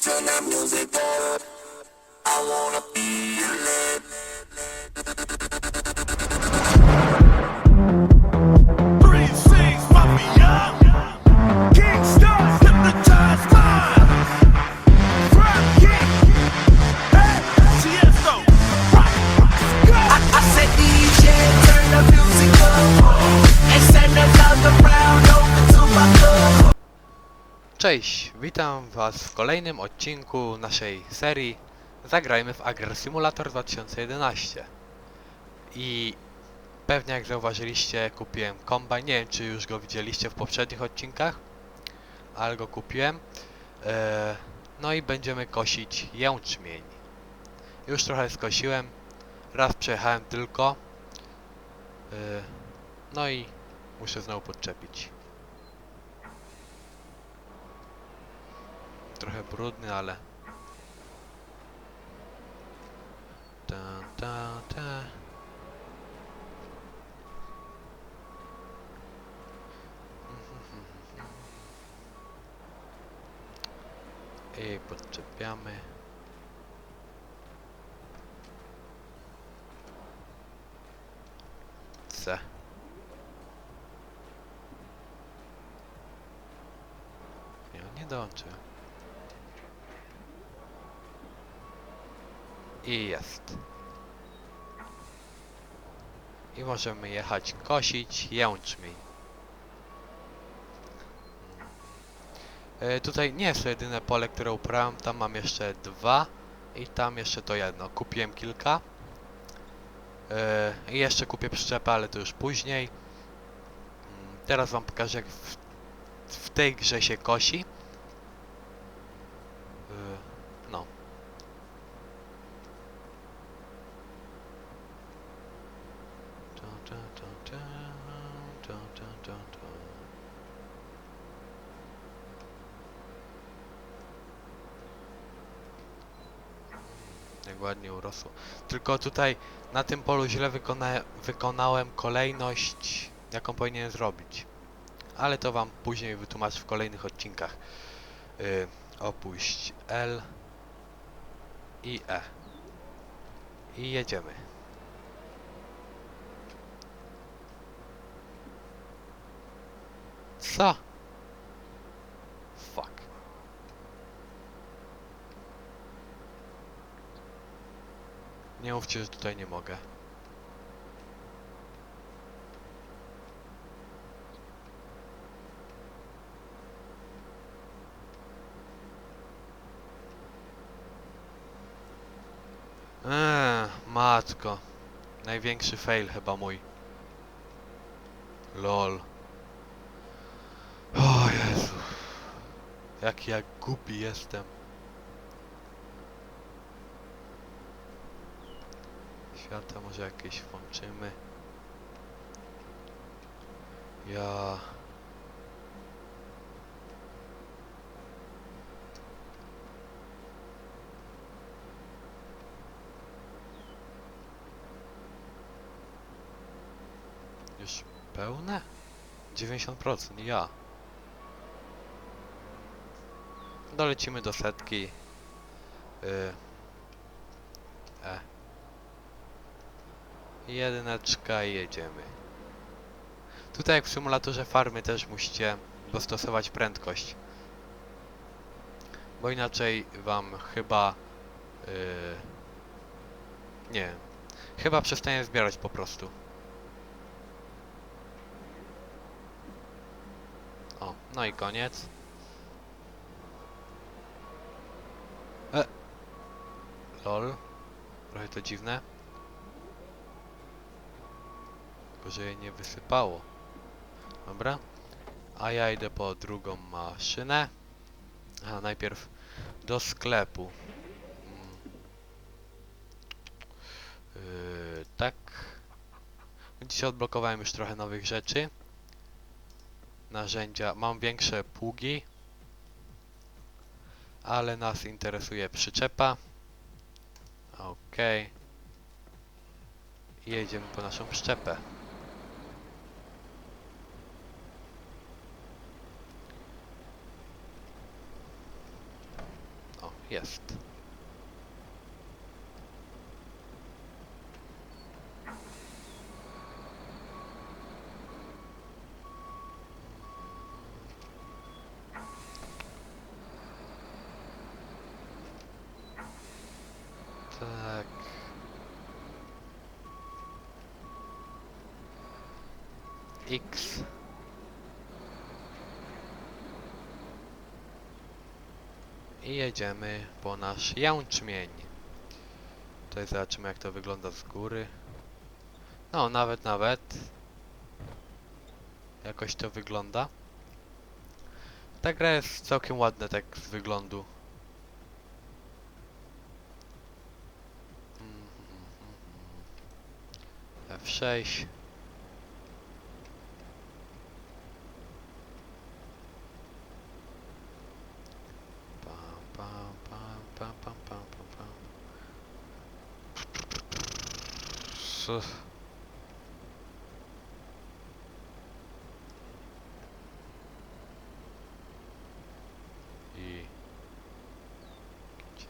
turn that music up. I wanna feel Cześć, witam Was w kolejnym odcinku naszej serii Zagrajmy w Agr Simulator 2011 I pewnie jak zauważyliście kupiłem kombajn, nie wiem czy już go widzieliście w poprzednich odcinkach Ale go kupiłem. E, No i będziemy kosić jęczmień. Już trochę skosiłem, raz przejechałem tylko. E, No i muszę znowu podczepić trochę brudny, ale... Ta, ta, ta. I podczepiamy. C. On nie dołączy. I jest. I możemy jechać kosić jęczmień. E, tutaj nie jest to jedyne pole, które uprawiam, tam mam jeszcze dwa i tam jeszcze to jedno. Kupiłem kilka. E, I jeszcze kupię przyczepę, ale to już później. Mm, Teraz wam pokażę jak w, w tej grze się kosi. E, no. Ta, ta, ta, ta, ta, ta, ta, ta. Tylko tutaj na tym polu źle wykona wykonałem kolejność, jaką powinienem zrobić. Ale to wam później wytłumaczę w kolejnych odcinkach. Yy, opuść L i E. I jedziemy. Co? Fuck. Nie mówcie, że tutaj nie mogę. Eee, matko. Największy fail chyba mój. LOL. O Jezu. Jaki ja głupi jestem. Światła może jakieś włączymy. Ja... Już pełne? 90% ja. Dolecimy do setki. Yy. E. Jedyneczka i jedziemy. Tutaj jak w symulatorze farmy też musicie dostosować prędkość. Bo inaczej wam chyba... Yy, nie. Chyba przestanie zbierać po prostu. O, no i koniec. E. Lol. Trochę to dziwne. Tylko, że jej nie wysypało. Dobra. A ja idę po drugą maszynę. A najpierw do sklepu. Yy, tak. Dzisiaj odblokowałem już trochę nowych rzeczy. Narzędzia. Mam większe pługi. Ale nas interesuje przyczepa. Okej. Jedziemy po naszą przyczepę. Jest. Tak. X. I jedziemy po nasz jęczmień. Tutaj zobaczymy jak to wygląda z góry. No, nawet, nawet. Jakoś to wygląda. Ta gra jest całkiem ładna tak z wyglądu. F6.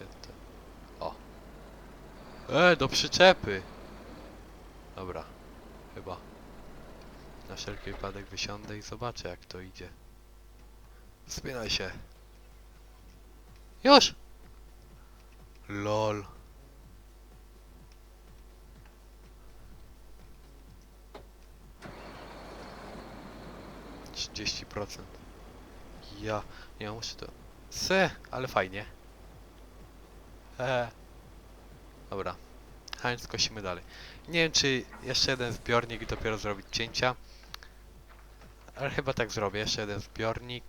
To? O! E, do przyczepy! Dobra, chyba. Na wszelki wypadek wysiądę i zobaczę jak to idzie. Wspinaj się. Już! LOL. Trzydzieści procent. Ja, ja muszę to... Se, ale fajnie. Eee. Dobra. A więc skosimy dalej. Nie wiem czy jeszcze jeden zbiornik i dopiero zrobić cięcia. Ale chyba tak zrobię. Jeszcze jeden zbiornik.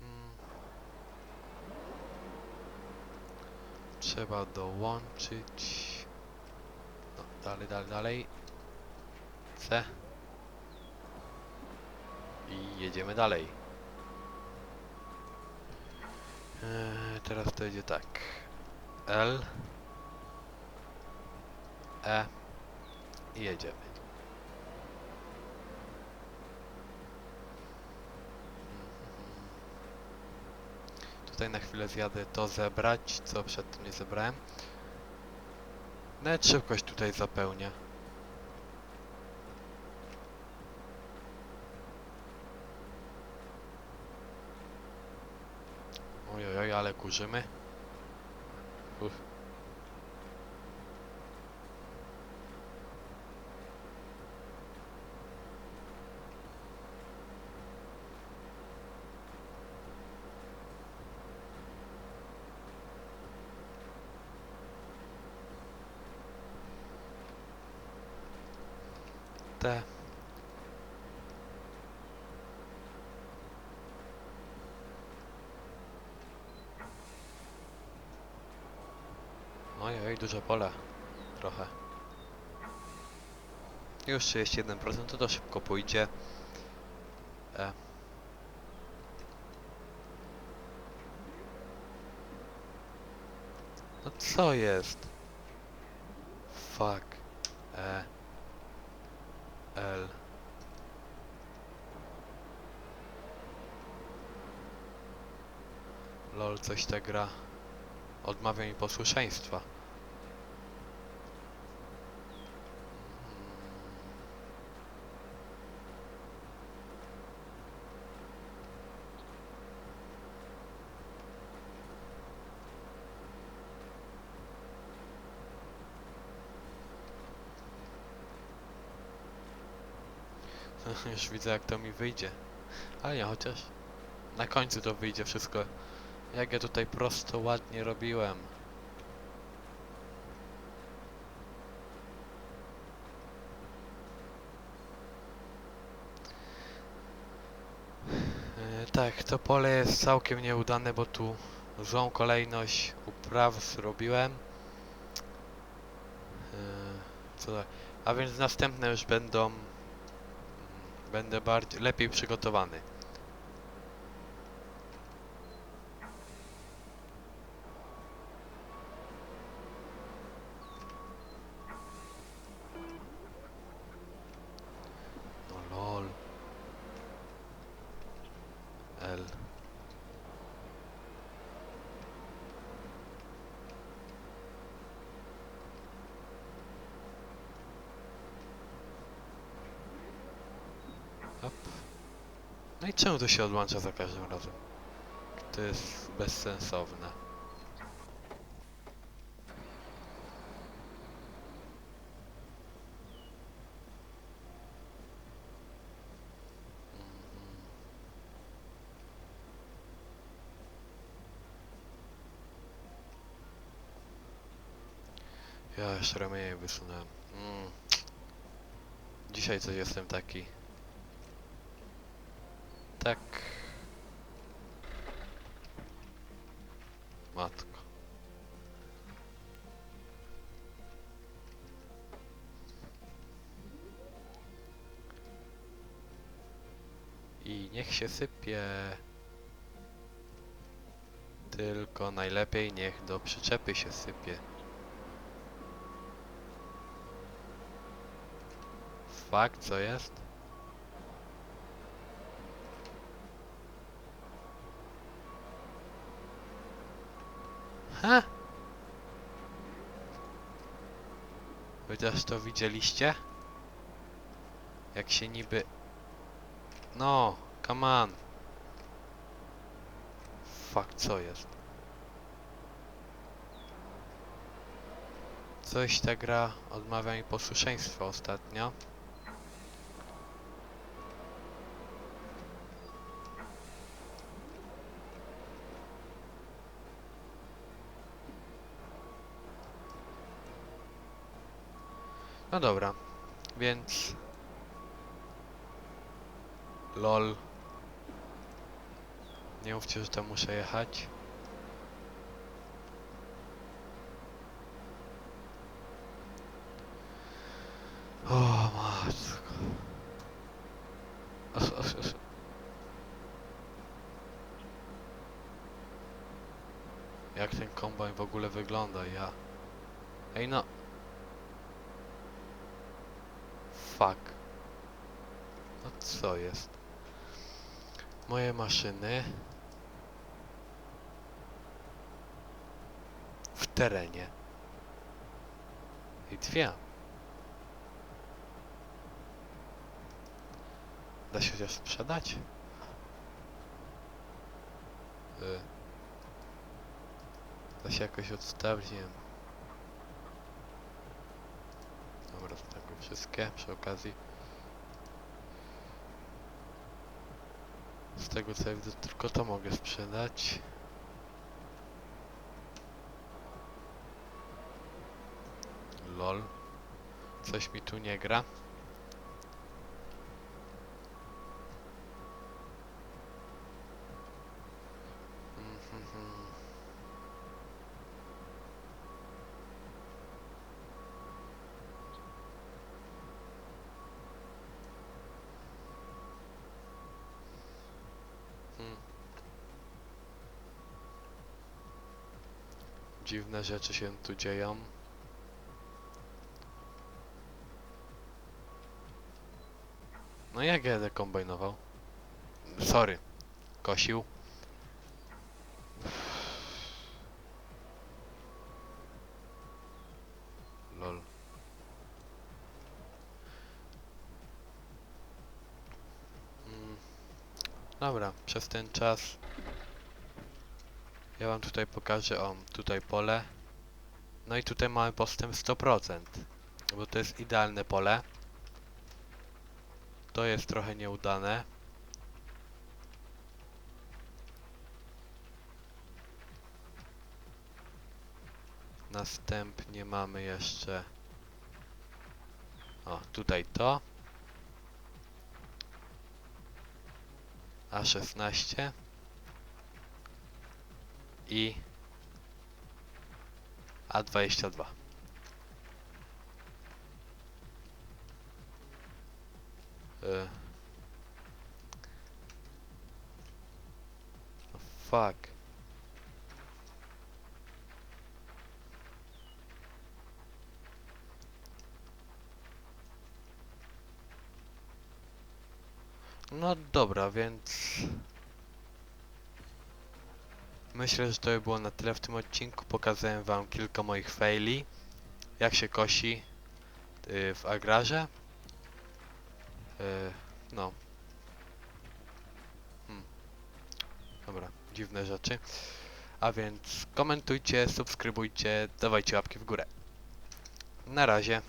Mm. Trzeba dołączyć. No, dalej, dalej, dalej. C. I jedziemy dalej. Eee, teraz to idzie tak. L. E. I jedziemy. Tutaj na chwilę zjadę to zebrać, co przedtem nie zebrałem. Nawet szybkość tutaj zapełnia. Ale kurzymy. Uff. Te. Ojej, duże pole. Trochę. Już 31%, to to szybko pójdzie. E. No co jest? Fuck. E. L. Lol, coś ta gra. Odmawia mi posłuszeństwa. Już widzę jak to mi wyjdzie. Ale nie, chociaż na końcu to wyjdzie wszystko. Jak ja tutaj prosto ładnie robiłem. E, Tak, to pole jest całkiem nieudane, bo tu złą kolejność upraw zrobiłem. E, Co da- A więc następne już będą... Będę bardziej, lepiej przygotowany. No lol. L. Hop. No i czemu to się odłącza za każdym razem? To jest bezsensowne. Ja jeszcze ramienie wysunąłem. Mm. Dzisiaj coś jestem taki. Tak. Matko. I niech się sypie. Tylko najlepiej niech do przyczepy się sypie. Fakt, co jest? Ha? Chociaż to widzieliście? Jak się niby... No, come on. Fuck, co jest? Coś ta gra odmawia mi posłuszeństwa ostatnio. No dobra, więc... LOL. Nie mówcie, że tam muszę jechać. O matko. Jak ten kombajn w ogóle wygląda, ja... Ej no... Fuck. No co jest? Moje maszyny... W terenie. I dwie. Da się chociaż sprzedać? Y. Da się jakoś odstawić, nie wiem. Dobra, wszystkie przy okazji. Z tego co ja widzę, tylko to mogę sprzedać. Lol. Coś mi tu nie gra. Mhm. Hmm. Dziwne rzeczy się tu dzieją. No jak ja będę kombinował? Sorry. Kosił. Lol. Mm. Dobra, przez ten czas ja wam tutaj pokażę, o, tutaj pole. No i tutaj mamy postęp 100%, bo to jest idealne pole. To jest trochę nieudane. Następnie mamy jeszcze... O, tutaj to. A16 i A22. Y. Oh, fuck. No dobra, więc Myślę, że to by było na tyle w tym odcinku. Pokazałem wam kilka moich faili, jak się kosi y, w agrarze. Y, no. Hmm. Dobra, dziwne rzeczy. A więc komentujcie, subskrybujcie, dawajcie łapki w górę. Na razie.